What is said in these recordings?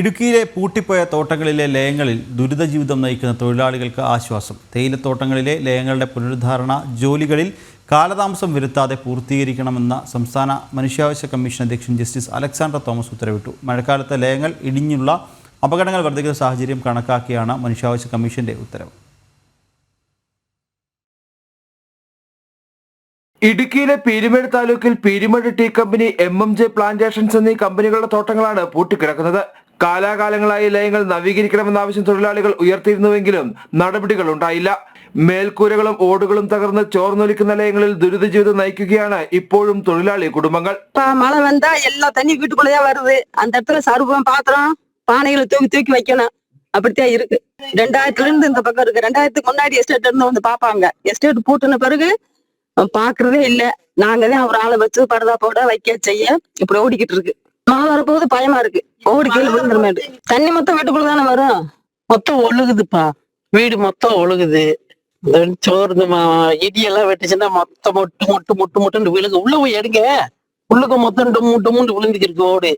ഇടുക്കിയിലെ പൂട്ടിപ്പോയ തോട്ടങ്ങളിലെ ലയങ്ങളിൽ ദുരിത ജീവിതം നയിക്കുന്ന തൊഴിലാളികൾക്ക് ആശ്വാസം. തേയിലത്തോട്ടങ്ങളിലെ ലയങ്ങളുടെ പുനരുദ്ധാരണ ജോലികളിൽ കാലതാമസം വരുത്താതെ പൂർത്തീകരിക്കണമെന്ന സംസ്ഥാന മനുഷ്യാവകാശ കമ്മീഷൻ അധ്യക്ഷൻ ജസ്റ്റിസ് അലക്സാണ്ടർ തോമസ് ഉത്തരവിട്ടു. മഴക്കാലത്ത് ലയങ്ങൾ ഇടിഞ്ഞുള്ള അപകടങ്ങൾ വർദ്ധിക്കുന്ന സാഹചര്യം കണക്കാക്കിയാണ് മനുഷ്യാവകാശ കമ്മീഷന്റെ ഉത്തരവ്. ഇടുക്കിയിലെ പീരുമേട് താലൂക്കിൽ Peermade tea company M M J plantations എന്നീ കമ്പനികളുടെ തോട്ടങ്ങളാണ് പൂട്ടിക്കിടക്കുന്നത്. കാലാകാലങ്ങളായി ലയങ്ങൾ നവീകരിക്കണമെന്ന ആവശ്യം തൊഴിലാളികൾ ഉയർത്തിയിരുന്നുവെങ്കിലും നടപടികൾ ഉണ്ടായില്ല മേൽക്കൂരകളും ഓടുകളും തകർന്ന് ചോർന്നൊലിക്കുന്ന ലയങ്ങളിൽ ദുരിത ജീവിതം നയിക്കുകയാണ് ഇപ്പോഴും തൊഴിലാളി കുടുംബങ്ങൾ இப்ப மழை வந்தா எல்லா தண்ணி வீட்டுக்குள்ளதான் வருது அந்த இடத்துல சருவம் பாத்திரம் பானைகளை தூக்கி தூக்கி வைக்கணும் அப்படித்தான் இருக்கு ரெண்டாயிரத்துல இருந்து இந்த பக்கம் இருக்கு ரெண்டாயிரத்துக்கு முன்னாடி எஸ்டேட் இருந்து வந்து பாப்பாங்க எஸ்டேட் பூட்டின பிறகு அஹ், பாக்குறதே இல்ல நாங்க தான் ஒரு ஆளை வச்சு பரதா போட வைக்க செய்ய இப்படி ஓடிக்கிட்டு இருக்கு மழை வரப்போகுது பயமா இருக்கு. ஓடி கீழே விழுந்துருமேட்டு தண்ணி மொத்தம் வீட்டுக்குள்ள தானே வரும்? மொத்தம் ஒழுகுதுப்பா. வீடு மொத்தம் ஒழுகுது. சோறு இடியெல்லாம் வெட்டுச்சுன்னா மொத்தம் மொட்டு மொட்டு மொட்டு மொட்டுன்னு விழுகு. உள்ள போய் எடுங்க. உள்ளுக்கு மொத்தம் டொம்மு டொம்முண்டு விழுந்துக்கிருக்கு ஓடு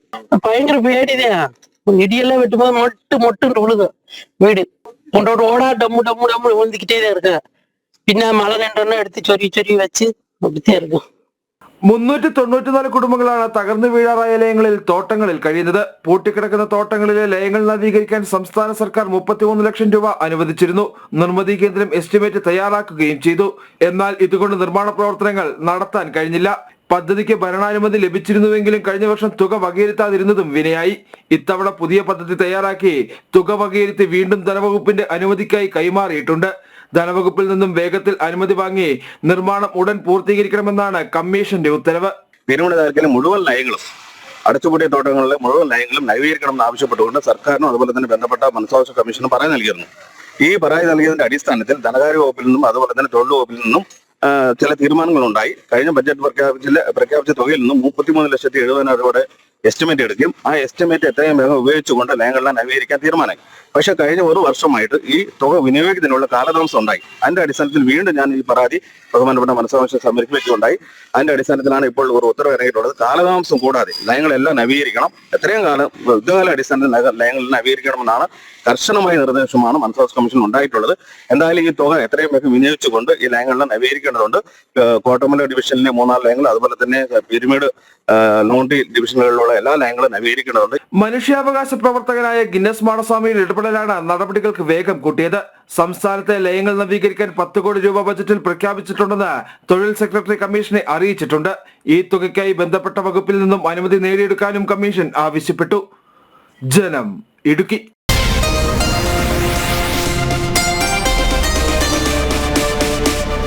பயங்கர பேடிதான் இடியெல்லாம் வெட்டும்போது மொட்டு மொட்டுன்னு விழுகும் வீடு. உன்னோட ஓடா டம்மு டம்மு டம்மு விழுந்துக்கிட்டே தான் இருக்கு. பின்ன மழை நின்றோன்னா எடுத்து சொறி சொறி வச்சு அப்படித்தான் இருக்கும். മുന്നൂറ്റി തൊണ്ണൂറ്റിനാല് കുടുംബങ്ങളാണ് തകർന്നു വീഴാറായ ലയങ്ങളിൽ തോട്ടങ്ങളിൽ കഴിയുന്നത്. പൂട്ടിക്കിടക്കുന്ന തോട്ടങ്ങളിലെ ലയങ്ങൾ നവീകരിക്കാൻ സംസ്ഥാന സർക്കാർ മുപ്പത്തിമൂന്ന് ലക്ഷം രൂപ അനുവദിച്ചിരുന്നു. നിർമ്മിതി കേന്ദ്രം എസ്റ്റിമേറ്റ് തയ്യാറാക്കുകയും ചെയ്തു. എന്നാൽ ഇതുകൊണ്ട് നിർമ്മാണ പ്രവർത്തനങ്ങൾ നടത്താൻ കഴിഞ്ഞില്ല. പദ്ധതിക്ക് ഭരണാനുമതി ലഭിച്ചിരുന്നുവെങ്കിലും കഴിഞ്ഞ വർഷം തുക വകയിരുത്താതിരുന്നതും വിനയായി. ഇത്തവണ പുതിയ പദ്ധതി തയ്യാറാക്കി തുക വകയിരുത്തി വീണ്ടും ധനവകുപ്പിന്റെ അനുമതിക്കായി കൈമാറിയിട്ടുണ്ട്. ധനവകുപ്പിൽ നിന്നും വേഗത്തിൽ അനുമതി വാങ്ങി നിർമ്മാണം ഉടൻ പൂർത്തീകരിക്കണമെന്നാണ് കമ്മീഷന്റെ ഉത്തരവ്. പെരുമണ മുഴുവൻ ലയങ്ങളും അടച്ചുപൂട്ടിയ തോട്ടങ്ങളിലെ മുഴുവൻ ലയങ്ങളും നവീകരിക്കണമെന്ന് ആവശ്യപ്പെട്ടുകൊണ്ട് സർക്കാരിനും അതുപോലെ തന്നെ ബന്ധപ്പെട്ട മനസ്സാവകാശ കമ്മീഷനും പരാതി നൽകിയിരുന്നു. ഈ പരാതി നൽകിയതിന്റെ അടിസ്ഥാനത്തിൽ ധനകാര്യ വകുപ്പിൽ നിന്നും അതുപോലെ തന്നെ തൊഴിൽ വകുപ്പിൽ നിന്നും ചില തീരുമാനങ്ങളുണ്ടായി. കഴിഞ്ഞ ബജറ്റ് പ്രഖ്യാപിച്ചില്ല പ്രഖ്യാപിച്ച തുകയിൽ നിന്നും മുപ്പത്തിമൂന്ന് ലക്ഷത്തി എഴുപതിനായിരം രൂപയുടെ എസ്റ്റിമേറ്റ് എടുക്കും. ആ എസ്റ്റിമേറ്റ് എത്രയും വേഗം ഉപയോഗിച്ചുകൊണ്ട് ലയങ്ങളെല്ലാം നവീകരിക്കാൻ തീരുമാനമായി പക്ഷേ കഴിഞ്ഞ ഒരു വർഷമായിട്ട് ഈ തുക വിനിയോഗിക്കുന്നതിനുള്ള കാലതാമസം ഉണ്ടായി. അതിന്റെ അടിസ്ഥാനത്തിൽ വീണ്ടും ഞാൻ ഈ പരാതി ബഹുമാനപ്പെട്ട മനസ്സാവശ്യം വെച്ചുണ്ടായി അതിന്റെ അടിസ്ഥാനത്തിലാണ് ഇപ്പോൾ ഒരു ഉത്തരവ് ഇറങ്ങിയിട്ടുള്ളത്. കാലതാമസം കൂടാതെ ലയങ്ങളെല്ലാം നവീകരിക്കണം. എത്രയും കാലം യുദ്ധകാല അടിസ്ഥാനത്തിൽ ലയങ്ങൾ നവീകരിക്കണമെന്നാണ് കർശനമായ നിർദ്ദേശമാണ് മനസ്സാവശ്യ കമ്മീഷൻ ഉണ്ടായിട്ടുള്ളത്. എന്തായാലും ഈ തുക എത്രയും വേഗം വിനിയോഗിച്ചുകൊണ്ട് ഈ ലയങ്ങളെല്ലാം നവീകരിക്കേണ്ടതുണ്ട്. കോട്ടമല ഡിവിഷനിലെ മൂന്നാൽ ലയങ്ങൾ അതുപോലെ തന്നെ പിരിമിഡ് ലോണ്ടി ഡിവിഷനുകളിലുള്ള എല്ലാ നയങ്ങളും നവീകരിക്കണമെന്ന് മനുഷ്യാവകാശ പ്രവർത്തകനായ ഗിന്നസ് മാടസ്വാമിയുടെ ഇടപെടലാണ് നടപടികൾക്ക് വേഗം കൂട്ടിയത്. സംസ്ഥാനത്തെ ലയങ്ങൾ നവീകരിക്കാൻ പത്ത് കോടി രൂപ ബജറ്റിൽ പ്രഖ്യാപിച്ചിട്ടുണ്ടെന്ന് തൊഴിൽ സെക്രട്ടറി കമ്മീഷനെ അറിയിച്ചിട്ടുണ്ട്. ഈ തുകയ്ക്കായി ബന്ധപ്പെട്ട വകുപ്പിൽ നിന്നും അനുമതി നേടിയെടുക്കാനും കമ്മീഷൻ ആവശ്യപ്പെട്ടു. ജനം ഇടുക്കി.